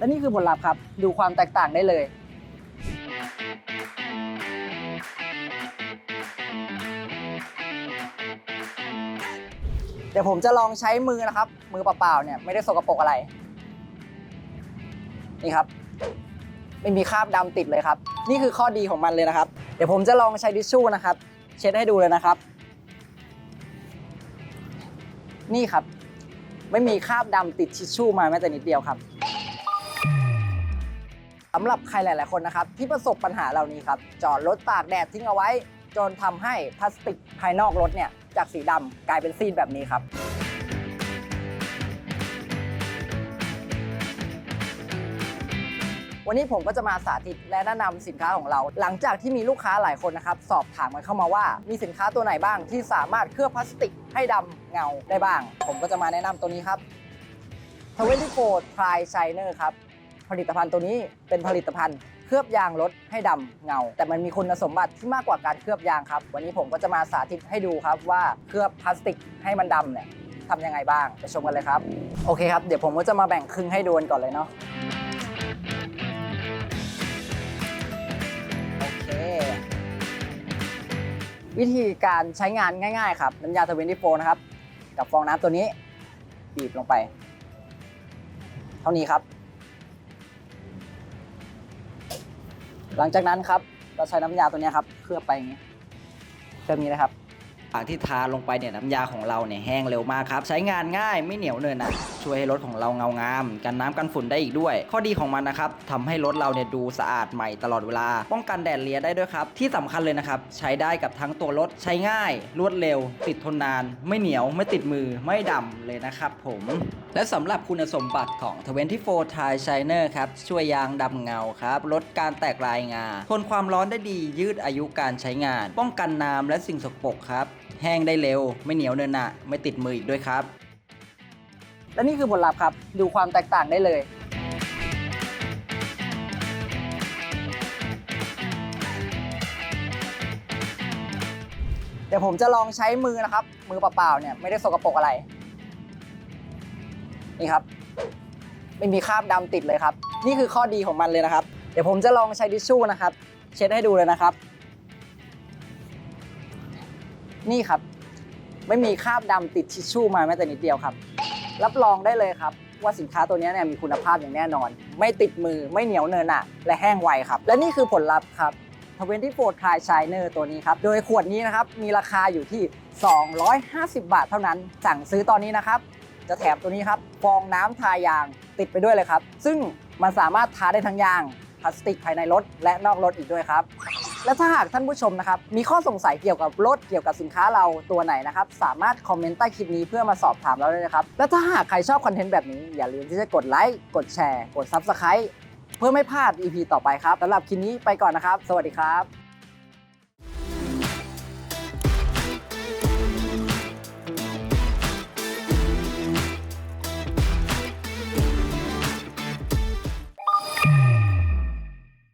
และนี่คือผลลัพธ์ครับ ดูความแตกต่างได้เลยเดี๋ยวผมจะลองใช้มือนะครับ มือเปล่าๆเนี่ยไม่ได้สกปรกอะไร นี่ครับ ไม่มีคราบดำติดเลยครับ นี่คือข้อดีของมันเลยนะครับ เดี๋ยวผมจะลองใช้ทิชชู่นะครับ เช็ดให้ดูเลยนะครับ นี่ครับ ไม่มีคราบดำติดทิชชู่มาแม้แต่นิดเดียวครับ สำหรับใครหลาย ๆ คนนะครับ ที่ประสบปัญหาเหล่านี้ครับ จอดรถตากแดดทิ้งเอาไว้ จนทำให้พลาสติกภายนอกรถเนี่ย จากสีดำกลายเป็นซีดแบบนี้ครับ วันนี้ผมก็จะมาสาธิตและแนะนำสินค้าของเรา หลังจากที่มีลูกค้าหลายคนนะครับ สอบถามกันเข้ามาว่ามีสินค้าตัวไหนบ้างที่สามารถเคลือบพลาสติกให้ดำเงาได้บ้าง ผมก็จะมาแนะนำตัวนี้ครับ24 Tri Shiner ครับ ผลิตภัณฑ์ตัวนี้เป็นผลิตภัณฑ์เคลือบยางรถให้ดำเงา แต่มันมีคุณสมบัติที่มากกว่าการเคลือบยางครับ วันนี้ผมก็จะมาสาธิตให้ดูครับว่าเคลือบพลาสติกให้มันดำเนี่ยทำยังไงบ้างไปชมกันเลยครับ โอเคครับเดี๋ยวผมก็จะมาแบ่งครึ่งให้ดูกันก่อนเลยเนาะโอเควิธีการใช้งานง่ายๆครับน้ำยาทเวนตี้โฟนะครับ กับฟองน้ำตัวนี้บีบลงไป เท่านี้ครับ หลังจากนั้นครับเราใช้น้ำยาตัวนี้ครับเคลือบไปอย่างนี้เคลือบนี้นะครับหลังที่ทาลงไปเนี่ยน้ำยาของเราเนี่ยแห้งเร็วมากครับ ใช้งานง่ายไม่เหนียวเนินนะช่วยให้รถของเราเงางาม กันน้ำกันฝุ่นได้อีกด้วย ข้อดีของมันนะครับทำให้รถเราเนี่ยดูสะอาดใหม่ตลอดเวลา ป้องกันแดดเลียได้ด้วยครับ ที่สำคัญเลยนะครับ ใช้ได้กับทั้งตัวรถ ใช้ง่าย รวดเร็ว ติดทนนาน ไม่เหนียวไม่ติดมือไม่ดำเลยนะครับผมและสำหรับคุณสมบัติของ 24 Tire Shiner ครับ ช่วยยางดำเงาครับ ลดการแตกลายงา ทนความร้อนได้ดียืดอายุการใช้งาน ป้องกันน้ำและสิ่งสกปรกครับ แห้งได้เร็ว ไม่เหนียวเนินหนะไม่ติดมืออีกด้วยครับ และนี่คือผลลัพธ์ครับ ดูความแตกต่างได้เลยเดี๋ยวผมจะลองใช้มือนะครับ มือเปล่าๆเนี่ยไม่ได้สกปรกอะไร นี่ครับไม่มีคราบดำติดเลยครับ นี่คือข้อดีของมันเลยนะครับ เดี๋ยวผมจะลองใช้ทิชชู่นะครับ เช็ดให้ดูเลยนะครับ นี่ครับ ไม่มีคราบดำติดทิชชู่มาแม้แต่นิดเดียวครับ รับรองได้เลยครับว่าสินค้าตัวนี้เนี่ยมีคุณภาพอย่างแน่นอน ไม่ติดมือไม่เหนียวเนินหนะและแห้งไวครับ และนี่คือผลลัพธ์ครับ24 Tri Shiner ตัวนี้ครับ โดยขวดนี้นะครับ มีราคาอยู่ที่ 250 บาทเท่านั้น สั่งซื้อตอนนี้นะครับ จะแถมตัวนี้ครับ ฟองน้ำทายางติดไปด้วยเลยครับ ซึ่งมันสามารถทาได้ทั้งยางพลาสติกภายในรถและนอกรถอีกด้วยครับ และถ้าหากท่านผู้ชมนะครับ มีข้อสงสัยเกี่ยวกับรถเกี่ยวกับสินค้าเราตัวไหนนะครับ สามารถคอมเมนต์ใต้คลิปนี้เพื่อมาสอบถามเราได้นะครับ และถ้าหากใครชอบคอนเทนต์แบบนี้ อย่าลืมที่จะกดไลค์กดแชร์ กด Subscribe เพื่อไม่พลาด EP ต่อไปครับสำหรับคลิปนี้ไปก่อนนะครับ สวัสดีครับ